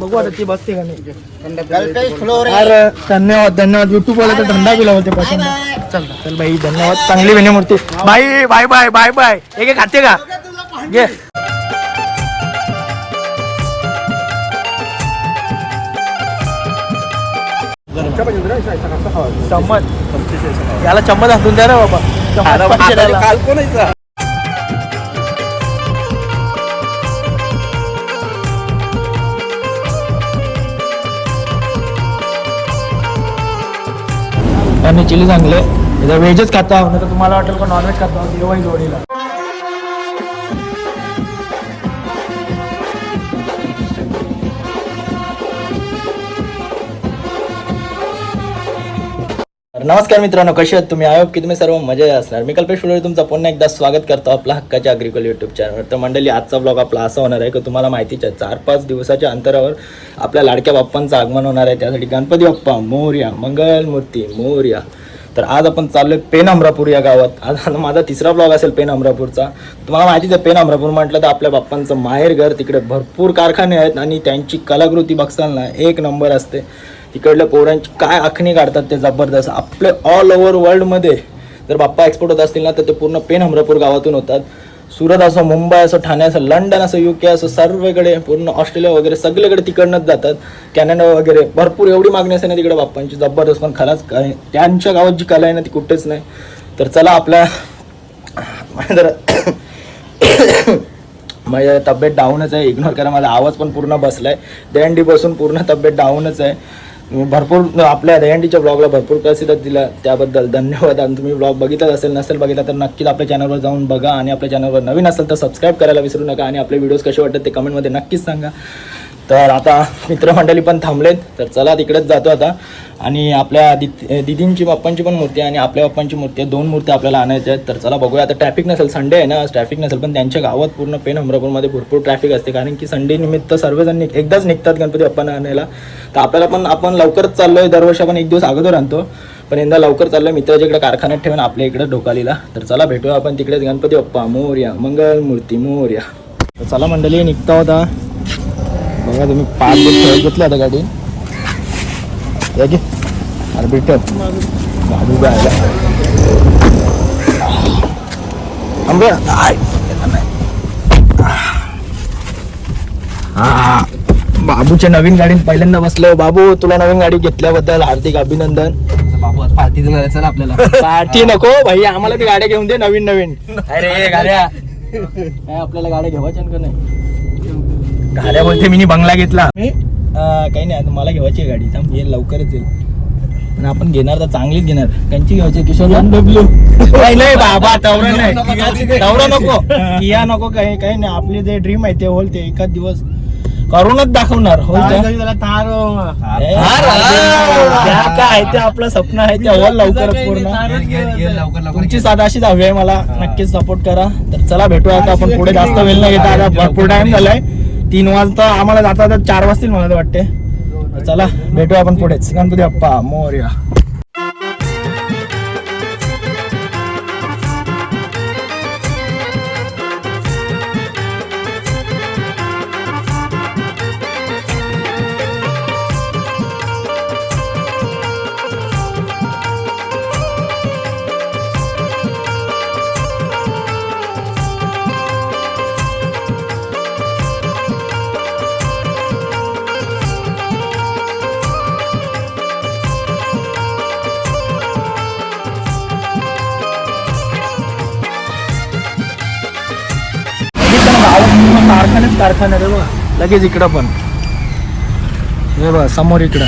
बघू आता ती बसते का नाही. अरे धन्यवाद धन्यवाद. युट्यूब वाला तर धंदा बिला होते पसंत चल चल भाई धन्यवाद. चांगली Vinay Murthy bye bye bye bye bye एक खाते का? घे. चम्मच. याला चम्मच हातून द्या रे बाबा. चम्मच पाहिजे त्यांनी आणि चिली चांगले. व्हेजच खाता आहोत तर तुम्हाला वाटेल का नॉनव्हेज खाता आहोत देवाई जोडीला. नमस्कार मित्रांनो कसे आहात तुम्ही? आयोग की तुम्ही सर्व मजा असणार. मी कल्पेश फुलोरे तुमचं पुन्हा एकदा स्वागत करतो आपला हक्काच्या अग्रिकल युट्यूब चॅनलवर तर मंडळी आजचा ब्लॉग आपला असा होणार आहे की तुम्हाला माहितीच आहे चार पाच दिवसाच्या अंतरावर आपल्या लाडक्या बाप्पांचं आगमन होणार आहे. त्यासाठी गणपती बाप्पा मोर्या मंगलमूर्ती मोर्या. तर आज आपण चाललोय पेन अमरापूर या गावात. आज माझा तिसरा ब्लॉग असेल पेन अमरापूरचा तुम्हाला माहितीच आहे पेन अमरापूर म्हटलं तर आपल्या बाप्पांचं माहेर घर तिकडे भरपूर कारखाने आहेत आणि त्यांची कलाकृती बघसाल ना एक नंबर असते. तिकडल्या पोरांची काय आखणी काढतात ते जबरदस्त. आपले ऑल ओव्हर वर्ल्डमध्ये जर बाप्पा एक्सपोर्ट होत असतील ना तर ते पूर्ण पेन हमरापूर गावातून होतात. सुरत असो मुंबई असो ठाणे असो लंडन असो यू के असो सर्वकडे पूर्ण ऑस्ट्रेलिया वगैरे सगळीकडे तिकडनंच जातात. कॅनडा वगैरे भरपूर एवढी मागणी असते ना तिकडे बाप्पांची जबरदस्त. पण खलाच काय त्यांच्या गावात जी कला आहे ना ती कुठेच नाही. तर चला आपल्या जरा माझ्या तब्येत डाऊनच आहे. इग्नोर करा माझा आवाज पण पूर्ण बसला आहे दहीहंडीपासून पूर्ण तब्येत डाऊनच आहे. भरपूर आपल्या दहीहंडीच्या ब्लॉगला भरपूर प्रसिद्ध दिला त्याबद्दल धन्यवाद. आणि तुम्ही ब्लॉग बघितलाच असेल नसेल बघितला तर नक्कीच आपल्या चॅनलवर जाऊन बघा. आणि आपल्या चॅनलवर नवीन असेल तर सबस्क्राईब करायला विसरू नका. आणि आपले व्हिडिओज कसे वाटतात ते कमेंटमध्ये नक्कीच सांगा. तर आता मित्रमंडळी पण थांबलेत. तर चला तिकडेच जातो आता. आणि आपल्या दि दिदींची बाप्पांची पण मूर्ती आहे आणि आपल्या बाप्पांची मूर्ती आहे. दोन मूर्ती आपल्याला आणायच्या आहेत. तर चला बघूया. आता ट्रॅफिक नसेल संडे आहे ना? ट्रॅफिक नसेल पण त्यांच्या गावात पूर्ण पेन अमरापूरमध्ये भरपूर ट्रॅफिक असते. कारण की संडे निमित्त सर्वजण निघ- एकदाच निघतात गणपती बाप्पांना आणायला. तर आपल्याला पण आपण लवकरच चाललो आहे दरवर्षी आपण एक दिवस अगोदर आणतो. पण यंदा लवकर चाललोय. मित्राच्या इकडे कारखान्यात ठेवून आपल्या इकडे ढोकालीला. तर चला भेटूया आपण तिकडेच. गणपती बाप्पा मोर्या मंगल मूर्ती मोर्या. तर चला मंडळी निघता होता बघा तुम्ही पाच दिवस खेळत घेतले आता गाडी. या की? अरे भेट बाबू गायला आंबे आय. हा. बाबूच्या नवीन गाडीत पहिल्यांदा बसलो. बाबू तुला नवीन गाडी घेतल्याबद्दल हार्दिक अभिनंदन. बाबू आज पार्टी देणार आहे. चल आपल्याला. पार्टी नको भाई आम्हाला बी गाड्या घेऊन दे नवीन नवीन अरे गाड्या. काय आपल्याला गाड्या घेवायच्या का नाही? गाड्या बोलते मी बंगला घेतला. काही नाही आता मला घेवायची गाडी. थांब येईल लवकरच येईल आणि आपण घेणार तर चांगलीच घेणार. त्यांची घ्यायची किशोर डब्ल्यू. नाही नाही बाबा तवरा नाही. तवरा नको. किया नको काही काही नाही. आपले जे ड्रीम आहे ते होल ते एकाच दिवस करूनच दाखवणार. ज्या काय आहे ते आपलं स्वप्न आहे ते होल लवकरच पूर्ण. तुमची साधा अशीच हवी आहे मला. नक्कीच सपोर्ट करा. तर चला भेटूया आता. आपण पुढे जास्त वेळ नाही घेता आता भरपूर टाइम झालाय. तीन वाजता आम्हाला जाता जाता चार वाजतील मला वाटते. चला भेटूया आपण पुढेच. गणपती बाप्पा मोर्या. कारखान्यात कारखाना रे बघा. लगेच इकडं पण. हे बघा समोर इकडं.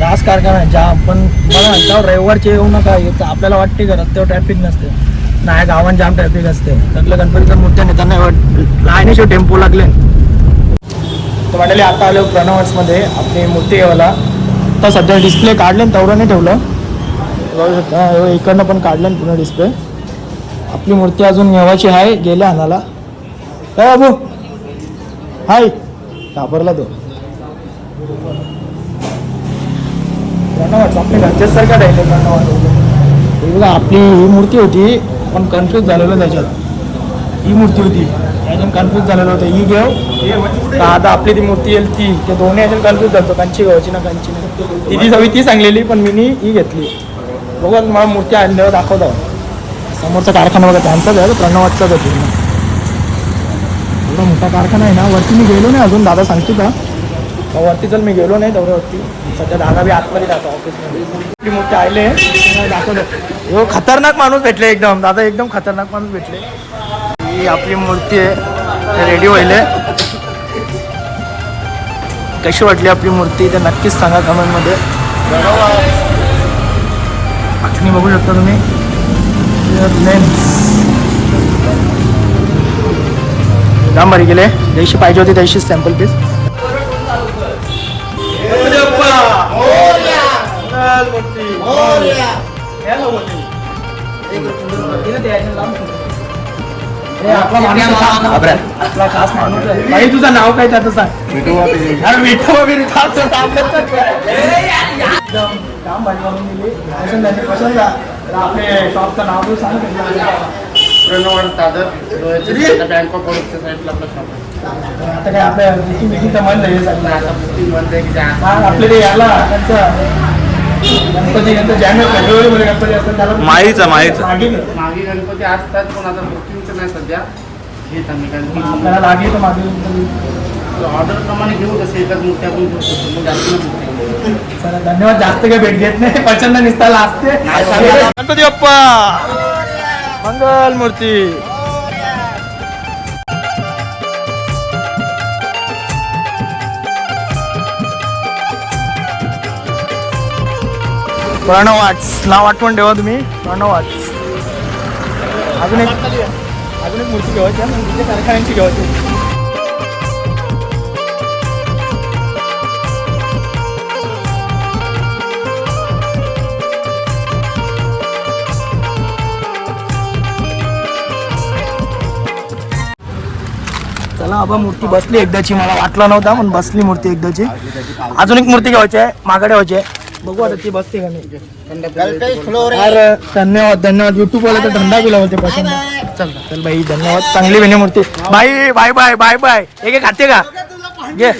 रास कारखाना जाम. पण बघा त्यावर रविवारचे येऊ नका. इथं आपल्याला वाटते का रस्त्यावर ट्रॅफिक नसते? नाही गावात जाम ट्रॅफिक असते. त्यातलं गणपतीच्या मूर्त्या नेताना लाईनीचे टेम्पो लागले. तर म्हणाले आता आलो प्रणवर्समध्ये आपली मूर्ती घेवायला तर सध्या डिस्प्ले काढले तेवढं नाही ठेवलं. बघू शकता. इकडनं पण काढलं पूर्ण डिस्प्ले आपली मूर्ती अजून नेवायची आहे गेल्या आणाला काय बाबू? हाय. घाबरला तो. आपल्या हे बघा आपली ही मूर्ती होती पण कन्फ्युज झालेलं त्याच्यात. ही मूर्ती होती. अजून कन्फ्यूज झालेलं होतं. ही घेऊ. आता आपली ती मूर्ती येईल ती ते दोन्ही अजून कन्फ्यूज झालो कंची गावची ना कंची नाही तिची सवी ती सांगलेली पण मी ही घेतली. बघा मला मूर्ती आणल्यावर दाखवतो. समोरचा कारखाना बघा त्यांचाच आहे प्रणवाचाच एवढा मोठा कारखाना आहे ना वरती मी गेलो नाही अजून दादा सांगतो का? वरती चल मी गेलो नाही तेवढ्यावरती सध्या दादा बी आतमध्ये जातो ऑफिसमध्ये. मूर्ती आले दाखवलं हो खतरनाक माणूस भेटले एकदम. दादा एकदम खतरनाक माणूस भेटले. ही आपली मूर्ती आहे. रेडी व्हायले. कशी वाटली आपली मूर्ती? ते नक्कीच सांगा कमेंटमध्ये आखणी बघू शकता तुम्ही. लेन्स जाम भारी गेले. जशी पाहिजे होती तशीच सॅम्पल पीस आपला आपला खास माणूस आहे भाई तुझं नाव काय त्याचं सांग. विठोबा बिरी खास आपलं शॉपचं नाव तू सांग. प्रणवाड दादर बँक ऑफ बरोडच्या साईडला आपला शॉप आहे. आता काय आपल्या आहे सगळं आता बुकिंग बंद आहे की त्या हा आपले ते याला त्यांचं गणपती यांचं जानेवारी फेब्रुवारीमध्ये गणपती असतात त्याला माहीचा, माहीचा. मागे गणपती असतात पण आता बुकिंगचं नाही सध्या. घेत आम्ही कारण आपल्याला लागेल तर ऑर्डर प्रमाणे घेऊ तसे एकच मूर्ती आपण घेऊ शकतो मग जास्त नाही booking घेऊ. चला धन्यवाद जास्त काही भेट घेत नाही. प्रचंड निसताला असते. गणपती बाप्पा! मंगल मूर्ती प्रणव आर्ट्स नाव आठवण ठेवा तुम्ही प्रणव आर्ट्स अजून एक अजून एक मूर्ती घ्यायची म्हणजे कारखान्यांची घ्यायची आबा मूर्ती बसली एकदाची. मला वाटला नव्हता पण बसली मूर्ती एकदाची. अजून एक मूर्ती घ्यायची आहे मागडे व्हायची आहे. बघू आता ती बसते का नाही. अरे धन्यवाद धन्यवाद. युट्यूब वाले तर धंदा केला होते पसंत चल चल बाई धन्यवाद. चांगली बहिणी मूर्ती. बाई बाय बाय बाय बाय एक एक खाते का? घे.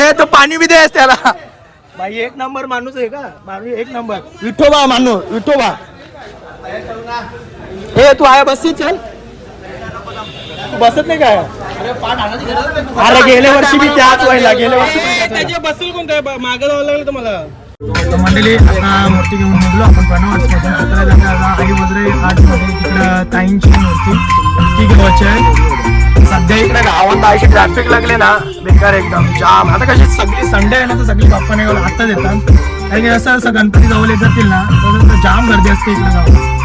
ए तो पाणी बी देस त्याला. बाई एक नंबर माणूस आहे का? बाई एक नंबर. विठोबा माणूस विठोबा. ए तू आहे बसती चल. तू बसत नाही काय? अरे गेल्या वर्षी मी त्याच व्हायला गेल्या वर्षी पण त्याच व्हायला. बसेल कोणत्या मागे जावं लागलं तुम्हाला. मंडळी आता मूर्ती घेऊन निघलो आपण आर्ट्समधून सतरा जागा आई वगैरे आर्ट्समध्ये तिकडं ताईंची मूर्ती. ती घ्यायची आहे. सध्या इकडे गावात अशी ट्रॅफिक लागले ना बेकार एकदम जाम. आता कशी सगळी संडे आहे ना तर सगळी बाप्पा नाही आताच येतात कारण की असं असं गणपती जवळ येत जातील ना तर तर जाम गर्दी असते इकडे गावात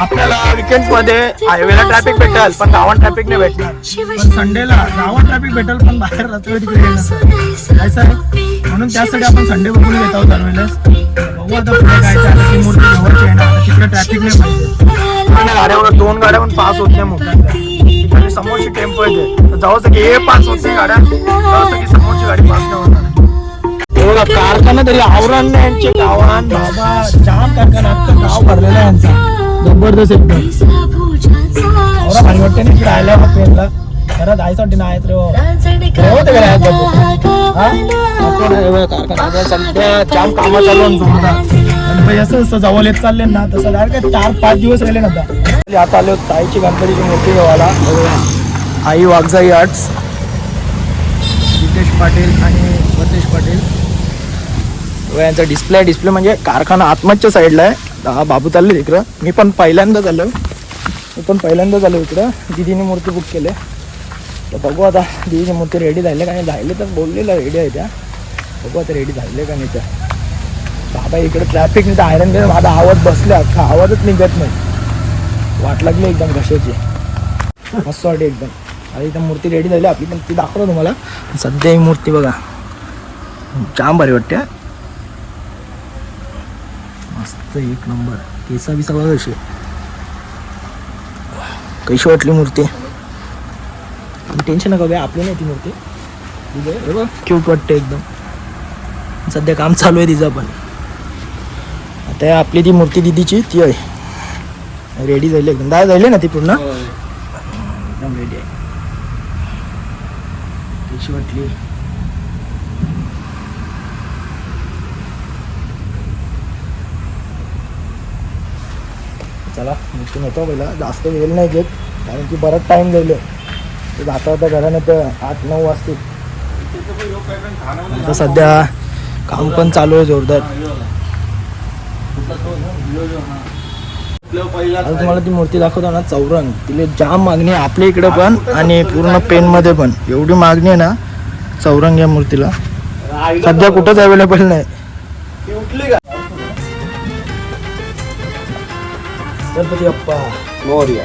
आपल्याला weekends मध्ये हायवेला ट्रॅफिक भेटेल पण गावात ट्रॅफिक नाही भेटणार पण संडेला गावात ट्रॅफिक भेटेल पण बाहेर रस्त्यावर तिकडे येणार काय सर म्हणून त्यासाठी आपण संडे बघून येत आहोत दरवेळेस बघू आता पुढे काय ते आता ती मूर्ती जवळची आहे ना आता तिकडे ट्रॅफिक नाही पाहिजे. गाड्यावर दोन गाड्या पण पास होत नाही मोठ्या. तिकडे समोरची टेम्पो येते. तर जवळ की हे पास होत नाही गाड्या. जवळ की समोरची गाडी पास नाही होणार. हे बघा कारखाना तरी आवरण नाही यांचे गावान बाबा जाम कारखाना अख्खं गाव भरलेलं आहे यांचा. जबरदस्त एकदम भारी वाटते ना इकडे आल्यावर पेनला खरं जायचं वाटते नाही रे. हो ते काय बाबू? हा? नको ना, हे बघा कारखाना आता सध्या जाम कामं चालू. आणि असं असं जवळ येत चालले ना तसं डायरेक्ट चार पाच दिवस राहिले ना आता आता आलो ताईची गणपतीची मूर्ती बघा. आई वागजाई आर्ट्स जितेश पाटील आणि स्वतेश पाटील व यांचा डिस्प्ले डिस्प्ले म्हणजे कारखाना आत्महत्या साईडला आहे हा बाबू चालले इकडं. मी पण पहिल्यांदाच आलो मी पण पहिल्यांदाच आलो इकडं. दिदीने मूर्ती बुक केली. तर बघू आता दिदीची मूर्ती रेडी झाली का नाही. झाली तर बोललेलं रेडी आहे त्या. बघू आता रेडी झाले का नाही त्या. बाबा इकडे ट्रॅफिक नाही तर आयरन गेलं माझा आवाज बसला. अख्खा आवाजच निघत नाही. वाट लागली एकदम कशाची मस्त वाटते एकदम. आता इथं मूर्ती रेडी झाली. आपली पण ती दाखवतो तुम्हाला. सध्या ही मूर्ती बघा. जाम भारी वाटते मस्त एक नंबर. केसा बिसा बघा कशी कशी वाटली मूर्ती? टेन्शन नका घ्या आपली नाही ती मूर्ती. क्यूट वाटते एकदम. सध्या काम चालू आहे तिचं पण. आता आपली ती मूर्ती दिदीची ती आहे. रेडी झाली एकदम. दादा झाली ना ती पूर्ण? एकदम रेडी आहे. टिशी वाटली? चला निघून येतो पहिला जास्त वेळ नाही घेत कारण की बराच टाईम गेलो ते जाता जाता घरानं तर आठ नऊ वाजतील. आता सध्या काम पण चालू आहे जोरदार. आता तुम्हाला ती मूर्ती दाखवतो ना चौरंग. तिला जाम मागणी आहे आपल्या इकडे पण आणि पूर्ण पेनमध्ये पण. एवढी मागणी आहे ना चौरंग या मूर्तीला. सध्या कुठंच अवेलेबल नाही. गणपती बाप्पा मोर्या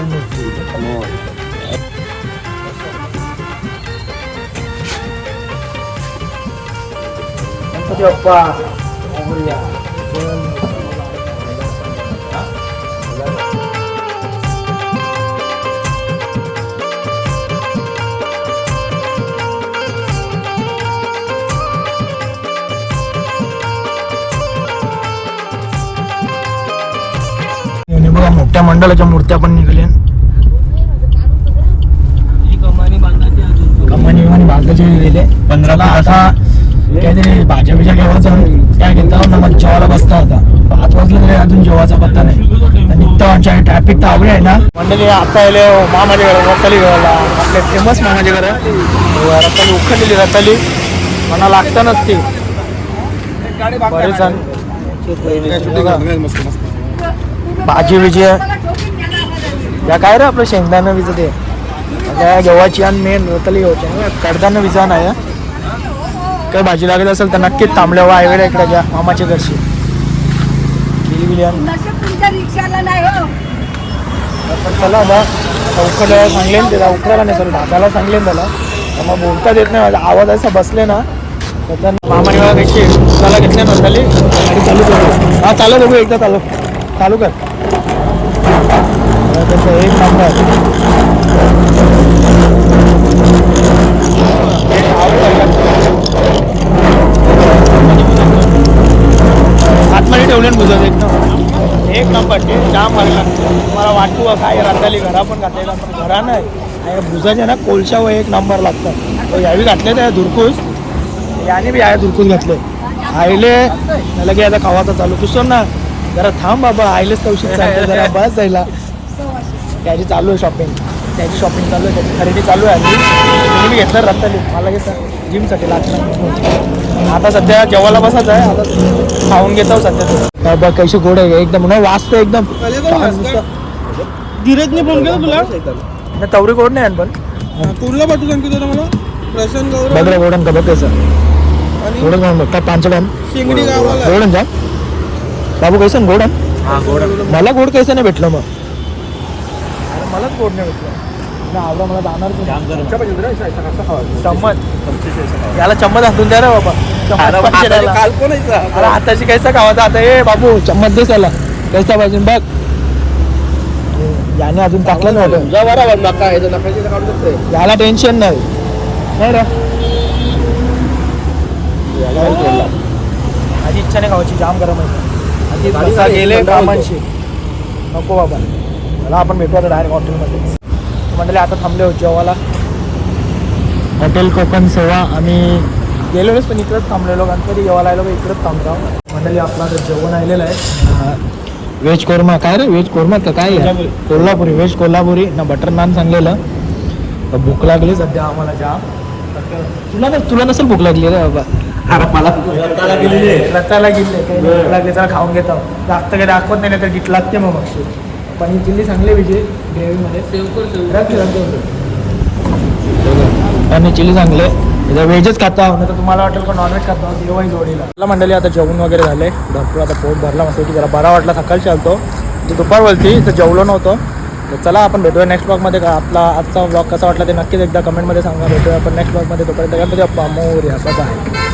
मूर्ती गणपती बाप्पा मोरया. आणि मंडळाच्या मूर्त्या पण निघाल्या. कमानी विमानी बांधायचे गेले पंधराला आता काहीतरी भाज्या बिज्या घेवायचं त्या घेता ना मग जेवायला बसता होता पाच वाजले तरी अजून जेवायचा पत्ता नाही. निघता आमच्या ट्रॅफिक तर आवडी आहे ना. मंडळी आता आले मामाच्या घर रताली घेवायला आपले फेमस मामाचे घर रताली उखडलेली रताली. मला लागतं नसते. बरेच जण. भाजी बिजी या काय रे आपलं शेंगदाणं विज ते गव्हाची आणि मेन रोतली घ्यायची कडदानं विजा नाही. काय भाजी लागत असेल तर नक्कीच थांबल्यावर आयवेला इकडे घ्या मामाच्या घरची. चला आता आता उकडल्याला सांगले ना त्याला उकडायला नाही सर ढाकायला सांगले ना त्याला. तर मग बोलता देत नाही आवाज असा बसले ना तर मामाने मला कशी उकडायला घेतले ना आणि चालू कर. हा चालू बघू एकदा चालू. चालू कर. तर एक नंबर. आतमध्ये ठेवले बुजत एक एक नंबर ते जाम मारला तुम्हाला वाटू काय राताली घरा पण घातलेला पण घरा नाही. आणि भुजाचे ना कोळशावर एक नंबर लागतात. यावी घातले त्या धुरकूस. याने बी या धुरकूस घातले. आईले त्याला की आता खावाचा चालू. तुझं ना जरा थांब बाबा आईलेच कौशिक जरा बस जायला. त्याची चालू आहे शॉपिंग त्याची शॉपिंग चालू आहे त्याची खरेदी चालू आहे आधी. मी घेतलं रत्ताली. मला कसं जिमसाठी लागतं आता सध्या जेवायला बसायचं आहे. आता खाऊन घेतो सध्या तर बघ कशी गोड आहे एकदम ना वाचतं एकदम. धीरजने फोन केला तुला? नाही, तवरी गोड नाही पण. कुठला पाठवू सांगतो तुला मला. प्रशांत बघ गौरव रे गोडन का बघ कसं. आणि गोडन बघ शिंगडी गावाला. गोडन जा बाबू कैसन गोडन मला गोड कैसा नाही भेटलं मग. मलाच गोड नाही भेटलं नाही आवडा मला जाणार चम्मच. याला चम्मच हातून द्या रे बाबा. काल? अरे हाताशी कैसा खावाचा आता ए बाबू चम्मच दे त्याला. कैसा पाहिजे बघ. याने अजून टाकलं नव्हतं याला टेन्शन नाही. नाही रे माझी इच्छा नाही खावायची जाम गरम आहे. आधी गेले नको बाबा. मला आपण भेटूया डायरेक्ट हॉटेलमध्ये म्हटले आता थांबले होते जेवायला. हॉटेल कोकण सेवा आम्ही गेलेलोच पण इकडेच थांबलेलो गणपती जेवायला आलो इकडेच थांबतो मंडळी आपला आता जेवण आलेलं आहे. व्हेज कोरमा काय रे? व्हेज कोरमा का काय आहे? कोल्हापुरी. व्हेज कोल्हापुरी. ना बटर नान सांगलेलं. तर भूक लागली सध्या आम्हाला जाम तुला ना तुला नसेल भूक लागली रे बाबा. रताला गेले काही भूक लागली तर खाऊन घेतो. जास्त काही दाखवत नाही तर गीत लागते मग मग. पनीर चिल्ली चांगली विजय ग्रेव्हीमध्ये पनीर चिल्ली चांगले. इथं व्हेजच खाता नाही तर तुम्हाला वाटेल का नॉनव्हेज खाता जेव्हाही जोडीला. मला मंडळी आता जेवण वगैरे झाले. भरपूर आता पोट भरला मस्त की जरा बरा वाटला. सकाळी चालतो ते दुपार बोलती तर जेवलो नव्हतं. तर चला आपण भेटूया नेक्स्ट ब्लॉगमध्ये का आपला आजचा ब्लॉग कसा वाटला ते नक्कीच एकदा कमेंटमध्ये सांगा. भेटूया आपण नेक्स्ट ब्लॉगमध्ये तोपर्यंत मोरया बाय